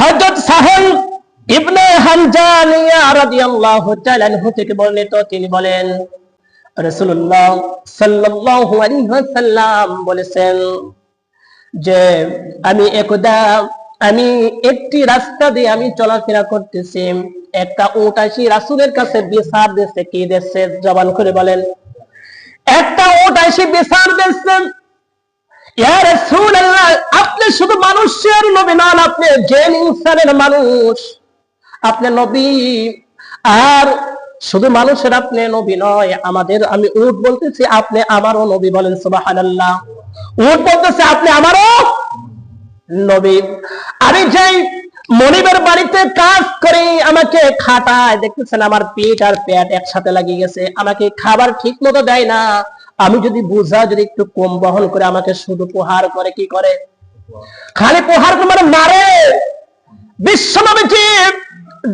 হযরত সাহেল ইবনে হানজালিয়া রাদিয়াল্লাহু তাআলা থেকে বর্ণিত, তিনি বলেন, রাসূলুল্লাহ সাল্লাল্লাহু আলাইহি ওয়াসাল্লাম বলেছেন যে, আমি একদা, আমি একটি রাস্তা দিয়ে আমি চলাফেরা করতেছি। একটা উট আসি রাসূলের কাছে বিচার দিচ্ছে কি দিচ্ছে জবান করে বলেন। একটা উট আসি বিচার রাসূলুল্লাহ আপনি শুধু মানুষের নবী নন, আপনি জেন ইনসানের মানুষ। আপনি নবী। আর শুধু মানুষের আপনি নবী নয়, আমাদের আমি উট বলতেছি, আপনি আমারও নবী বলেন, সুবহানাল্লাহ। উট বলতেছে, আপনি আমারও নবী। আমি যেই মনিবের বাড়িতে কাজ করি, আমাকে খাটায়, দেখতেছেন আমার পেট আর পেট একসাথে লাগিয়ে গেছে, আমাকে খাবার ঠিক মতো দেয় না। আমি যদি বোঝা যদি একটু কম বহন করে আমাকে শুধু প্রহার করে, কি করে? খালি প্রহার করে মানে মারে। বিশ্বনবীজি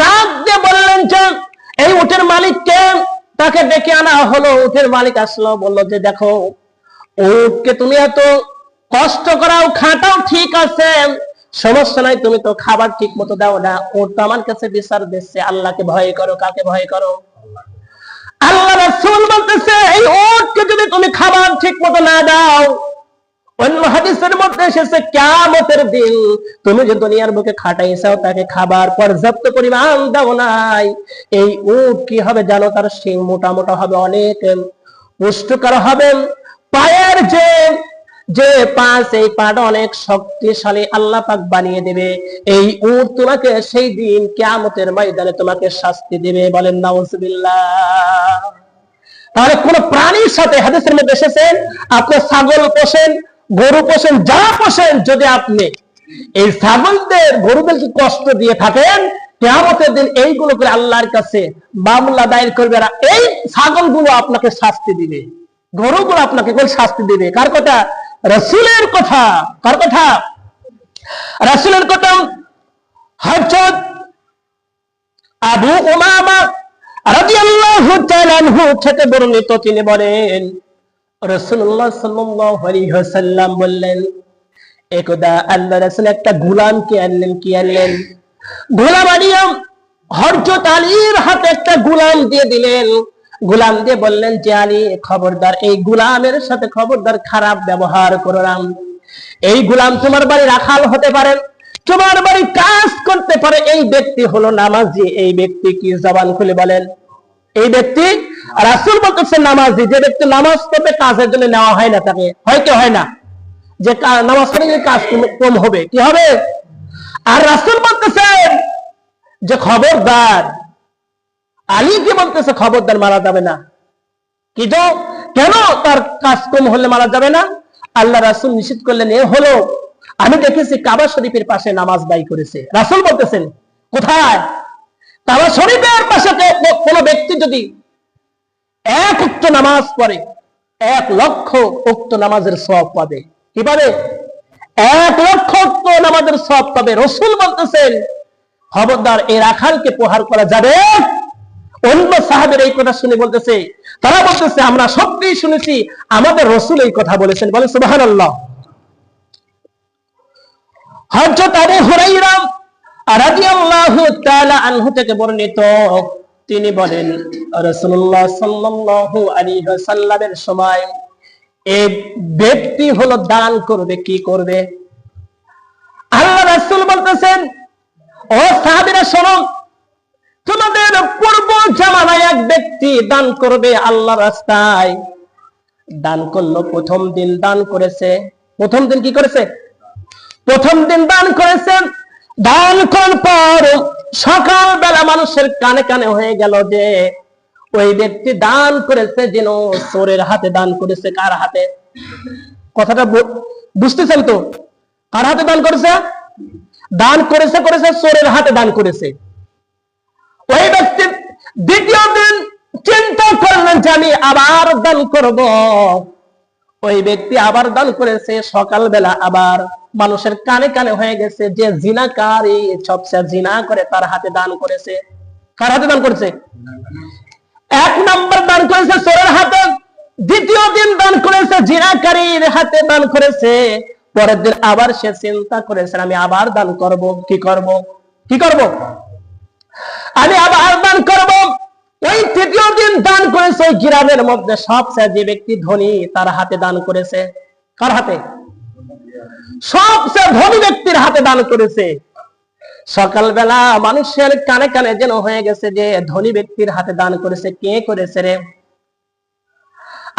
ডাক দিয়ে বললেন যে, এই উটের মালিককে তাকে ডেকে আনা হলো। উটের মালিক আসলো, বলল যে, দেখো, উটকে তুমি এত কষ্ট করাও, খাটাও ঠিক আছে। সমস্যা নাই, তুমি তো খাবার ঠিক মতো দাও না। ওর তো আমার কাছে বিচার দিচ্ছে। আল্লাহকে ভয় করো, কাকে ভয় করো? আল্লাহ রাসূল বলতেছে, এই ওটকে যদি তুমি খাবার ঠিক মতো না দাও, অন্য হাদিসের মধ্যে এসেছে, কিয়ামতের দিন তুমি যে দুনিয়ার বুকে খাটাইছাও, তাকে খাবার পর্যাপ্ত পরিমাণ দাও নাই। এই উট কি হবে জানো? তার শিং মোটা মোটা হবে অনেক পুষ্টকর হবে, পায়ের যে যে পাঁচ এই পাটা অনেক শক্তিশালী আল্লাহ পাক বানিয়ে দেবে। এই উট তোমাকে সেই দিন কিয়ামতের ময়দানে তোমাকে শাস্তি দেবে বলেন, নাউজুবিল্লাহ। তাহলে কোন প্রাণীর সাথে হাদিসের মধ্যে এসেছেন, আপনি ছাগল পোষেন, গরু পোষেন, যা পোষেন, যদি আপনি এই ছাগলদের, গরুদেরকে কষ্ট দিয়ে থাকেন, কেয়ামতের দিন এইগুলো করে আল্লাহর কাছে মামলা দায়ের করবে এই ছাগলগুলো আপনাকে শাস্তি দিবে। গরুগুলো আপনাকে কোন শাস্তি দিবে? কার কথা? রসুলের কথা, কার কথা? রসুলের কথা হজরত আবু উমামা রাদিয়াল্লাহু তাআলা আনহু থেকে বর্ণিত, তিনি বলেন রাসূলুল্লাহ সাল্লাল্লাহু আলাইহি ওয়াসাল্লাম বললেন, একদা আল্লাহ রাসূল একটা গোলামকে আনলেন, কি আনলেন? গোলাম আনিয়া হযরত আলীর হাতে একটা গোলাম দিয়ে দিলেন। গোলাম দিয়ে বললেন, যে আলী খবরদার, এই গোলামের সাথে খবরদার খারাপ ব্যবহার করো এই গোলাম তোমার বাড়ি রাখাল হতে পারে, তোমার বাড়ি কাজ করতে পারে। এই ব্যক্তি হলো নামাজি। এই ব্যক্তি কি জবান খুলে বলেন? এই ব্যক্তি রাসুল বলতেছে নামাজি। যে ব্যক্তি নামাজ পড়বে, কাজের জন্য নেওয়া হয় না তাকে। হয়তো হয় না? যে নামাজ পড়ে কাজ কম- কম হবে। কি হবে? আর রাসুল বলতেছে যে খবরদার আলী কি বলতেছে? খবরদার মারা যাবে না। কি তো? কেন তার কাজ কম হলে মারা যাবে না? আল্লাহ রাসুল নিষেধ করলেন, এ হলো, আমি দেখেছি কাবা শরীফের পাশে নামাজ দায়ী করেছে। রাসুল বলতেছেন, কোথায়? কাবা শরীফের পাশে কোন ব্যক্তি যদি এক উক্ত নামাজ পড়ে, এক লক্ষ উক্ত নামাজের সব পাবে। কি পাবে এক লক্ষ উক্ত নামাজের সব পাবে। রসুল বলতেছেন, খবরদার এই রাখালকে প্রহার করা যাবে অন্য সাহাবের এই কথা শুনে বলতেছে, তারা বলতেছে, আমরা সত্যিই শুনেছি, আমাদের রসুল এই কথা বলেছেন। বলে সুবাহান আল্লাহ হযরত আবু হুরাইরা রাদিয়াল্লাহু তাআলা আনহু থেকে বর্ণিত, তিনি বলেন, রাসূলুল্লাহ সাল্লাল্লাহু আলাইহি সময় এই ব্যক্তি হলো দান করবে, কি করবে? আল্লাহ রাসূল বলতেছেন, ও সাহাবীরা, শোনো তোমাদের পূর্ব জামানায় এক ব্যক্তি দান করবে আল্লাহ রাস্তায়। দান করল, প্রথম দিন দান করেছে। প্রথম দিন কি করেছে? প্রথম দিন দান করেছেন দান করার পর সকাল বেলা মানুষের কানে কানে হয়ে গেল যে, ওই ব্যক্তি দান করেছে যেন চোরের হাতে দান করেছে। কার হাতে? কথাটা বুঝতেছেন তো? কার হাতে দান করেছে? দান করেছে করেছে, চোরের হাতে দান করেছে। ওই ব্যক্তি দ্বিতীয় দিন চিন্তা করলেন যে আমি আবার দান করব। ওই ব্যক্তি আবার দান করেছে, সকালবেলা আবার মানুষের কানে কানে হয়ে গেছে যে জিনাকারী, সবচেয়ে জিনা করে তার হাতে দান করেছে। কার হাতে দান করেছে? এক নম্বর দান করেছে চোরের হাতে, দ্বিতীয় দিন দান করেছে জিনাকারীর হাতে দান করেছে। পরের দিন আবার সে চিন্তা করেছেন আমি আবার দান করব, কি করব? কি করব? আমি আবার দান করব। ওই তৃতীয় দিন দান করেছে ওই গ্রামের মধ্যে সবচেয়ে যে ব্যক্তি ধনী তার হাতে দান করেছে। কার হাতে? সবচেয়ে ধনী ব্যক্তির হাতে দান করেছে। সকালবেলা মানুষের কানে কানে যেন হয়ে গেছে যে ধনী ব্যক্তির হাতে দান করেছে, কে করেছে রে?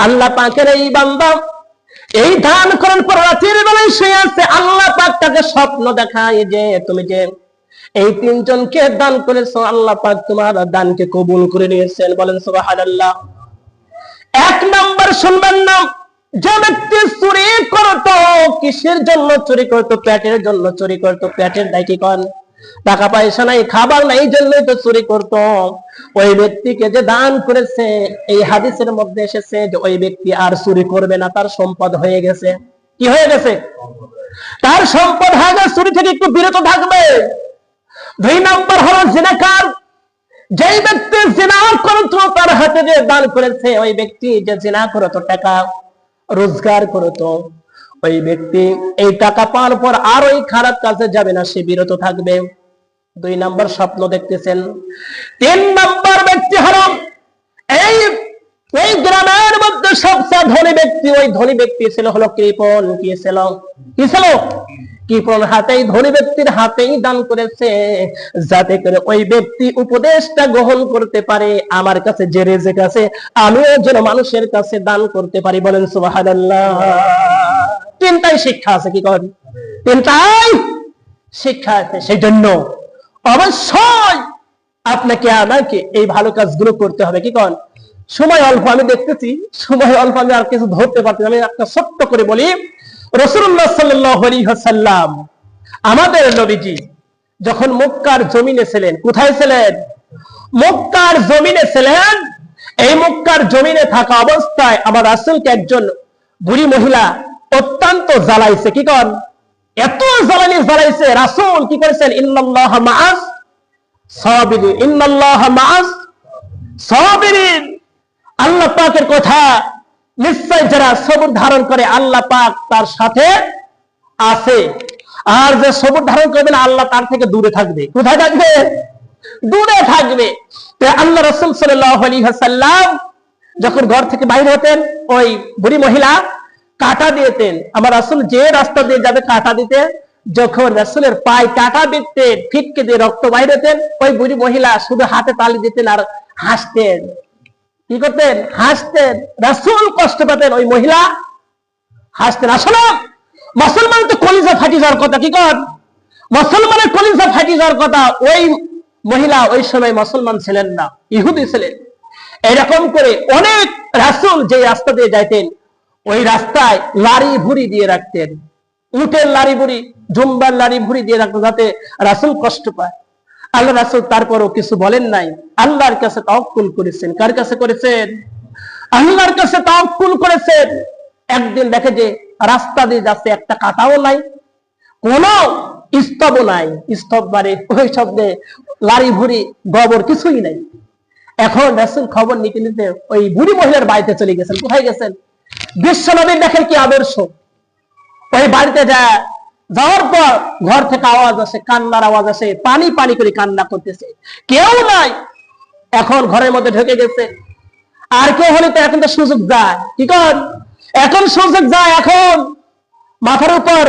আল্লাহ পাকের এই বান্দা, এই দান করার পর রাতের বেলায় শুয়ে আছে আল্লাহ পাক তাকে স্বপ্ন দেখায় যে, তুমি যে এই তিনজনকে দান করেছ? আল্লাহ পাক তোমার দানকে কবুল করে নিয়েছেন। বলেন, সুবহানাল্লাহ। এক নাম্বার শুনবেন না, যে ব্যক্তি চুরি করতো, কিসের জন্য চুরি করতো? পেটের জন্য চুরি করতো। পেটের দায় কি কন? টাকা পয়সা নাই, খাবার নাই জন্যই তো চুরি করতো। ওই ব্যক্তিকে যে দান করেছে, এই হাদিসের মধ্যে এসেছে যে ওই ব্যক্তি আর চুরি করবে না, তার সম্পদ হয়ে গেছে। কি হয়ে গেছে? তার সম্পদ হয়ে গেছে, চুরি থেকে একটু বিরত থাকবে। দুই নম্বর হলো জিনাকার। যেই ব্যক্তি জিনা করতো, তার হাতে যে দান করেছে, ওই ব্যক্তি যে জিনা করতো, টাকা রোজগার করতো, ওই ব্যক্তি এই টাকা পাওয়ার পর আর ওই খারাপ কাজে যাবে না, সে বিরত থাকবে। দুই নাম্বার স্বপ্ন দেখতেছেন। তিন নাম্বার ব্যক্তি হলো এই এই গ্রামের মধ্যে সবচেয়ে ধনী ব্যক্তি, ওই ধনী ব্যক্তি ছিল হলো কৃপন। কি ছিল? কি ছিল? কৃপন হাতেই ধনী ব্যক্তির হাতেই দান করেছে? যাতে করে ওই ব্যক্তি উপদেশটা গ্রহণ করতে পারে, আমার কাছে যে রেজেক আছে, আমিও যেন মানুষের কাছে দান করতে পারি। বলেন, সুবহানাল্লাহ। তিনটাই শিক্ষা আছে, কি করেন? তিনটাই শিক্ষা আছে সেই জন্য অবশ্যই আপনাকে, আমাকে এই ভালো কাজগুলো করতে হবে, কি কন সময় অল্প, আমি দেখতেছি, সময় অল্প, আমি আর কিছু ধরতে পারছি। আমি একটা ছোট্ট করে বলি আমাদের নবীজি যখন মক্কার জমিনে ছিলেন, কোথায় ছিলেন? মক্কার জমিনে ছিলেন। এই মক্কার জমিনে থাকা অবস্থায় আমার রাসুলকে একজন বুড়ি মহিলা অত্যন্ত জ্বালাইছে। কি কন? এত জ্বালানি জ্বালাইছে, রাসুল কি করেছেন? ইন্নাল্লাহ আল্লাহ পাকের কথা নিশ্চয় যারা সবর ধারণ করে আল্লাহ পাক তার সাথে আছে। আর যে সবর ধারণ করবে না, আল্লাহ তার থেকে দূরে থাকবে। কোথায় থাকবে? দূরে থাকবে। আল্লাহ রসুল সাল্লাম যখন ঘর থেকে বাইরে হতেন, ওই বুড়ি মহিলা কাটা দিতেন। আমার রাসুল যে রাস্তা দিয়ে যাবে কাটা দিতে, যখন রাসুলের পায়ে কাটা দিতেন ফিটকে দিয়ে রক্ত বাইরে হতেন, ওই বুড়ি মহিলা শুধু হাতে তালি দিতেন আর হাসতেন। কি করতেন? হাসতেন। রাসুল কষ্ট পেতেন ওই মহিলা। হাসতেন। আসলে মুসলমান তো কলিজা ফাটি যাওয়ার কথা, কি কর মুসলমানের কলিজা ফাটি যাওয়ার কথা ওই মহিলা ওই সময় মুসলমান ছিলেন না, ইহুদি ছিলেন। এরকম করে অনেক রাসুল যে রাস্তা দিয়ে যাইতেন, ওই রাস্তায় লারি ভুড়ি দিয়ে রাখতেন। উটের লারি ভুড়ি, জুম্বার লারি ভুড়ি দিয়ে রাখতেন যাতে রাসুল কষ্ট পায়। আল্লাহ রাসুল তারপরও কিছু বলেন নাই। আল্লাহর কাছে তাওকুল করেছেন। কার কাছে করেছেন? আল্লাহর কাছে তাওকুল করেছেন। একদিন দেখে যে রাস্তা দিয়ে যাচ্ছে, একটা কাটাও নাই, কোন স্তব নাই। স্তব মানে ওই শব্দে লারি ভুড়ি গোবর কিছুই নাই। এখন রাসুল খবর নিতে নিতে ওই বুড়ি মহিলার বাড়িতে চলে গেছেন। কোথায় গেছেন? বিশ্বনবীর দেখেন কি আদর্শ। ওই বাড়িতে যায় যাওয়ার পর ঘর থেকে আওয়াজ আসে, কান্নার আওয়াজ আসে, পানি পানি করে কান্না করতেছে। কেউ নাই। এখন ঘরের মধ্যে ঢুকে গেছে। আর কেউ হলে তো এখন তো সুযোগ যায়। কি কর? এখন সুযোগ যায়, এখন। মাথার উপর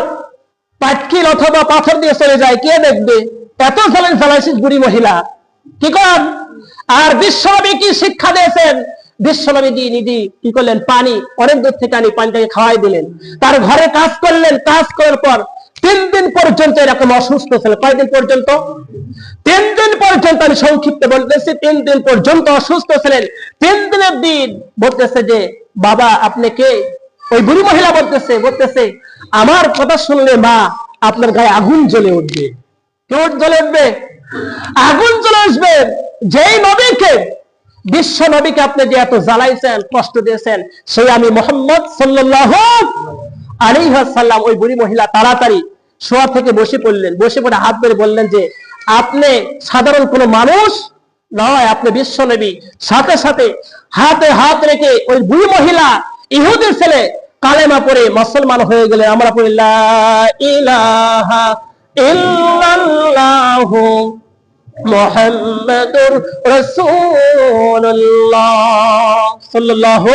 পাটকিল অথবা পাথর দিয়ে চলে যায়। কে দেখবে? এত জ্বালাই জ্বালাইছিস বুড়ি মহিলা। কি কর? আর বিশ্বনবী কি শিক্ষা দিয়েছেন? বিশ্বনবী দিয়ে নিদি, কি করলেন? পানি। অনেক দূর থেকে আনি পানিটাকে খাওয়াই দিলেন। তার ঘরে কাজ করলেন। কাজ করার পর তিন দিন পর্যন্ত এরকম অসুস্থ ছিল, কয়দিন পর্যন্ত? তিন দিন পর্যন্ত আমি সংক্ষিপ্ত বলতেছি তিন দিন পর্যন্ত অসুস্থ ছিলেন তিন দিনের দিন বলতেছে যে, বাবা, আপনি কে? ওই বুড়ি মহিলা বলতেছে বলতেছে, আমার কথা শুনলে মা আপনার গায়ে আগুন জ্বলে উঠবে। কেউ জ্বলে উঠবে? আগুন চলে আসবে যেই নবীকে, বিশ্ব নবীকে আপনি যে এত জ্বালাইছেন, কষ্ট দিয়েছেন, সেই আমি মোহাম্মদ সাল্লাহ আলী সাল্লাম ওই বুড়ি মহিলা তাড়াতাড়ি শোয়া থেকে বসে পড়লেন, বসে পড়ে হাত ধরে বললেন যে, আপনি সাধারণ কোনো মানুষ নয়, আপনি বিশ্ব নেবী। সাথে সাথে হাতে হাত রেখে ওই দুই মহিলা ইহুদের ছেলে কালেমা পরে মুসলমান হয়ে গেলে আমরা পড়ি ইলাহা ইল্লাল্লাহু মুহাম্মাদুর রাসূলুল্লাহ সাল্লাল্লাহু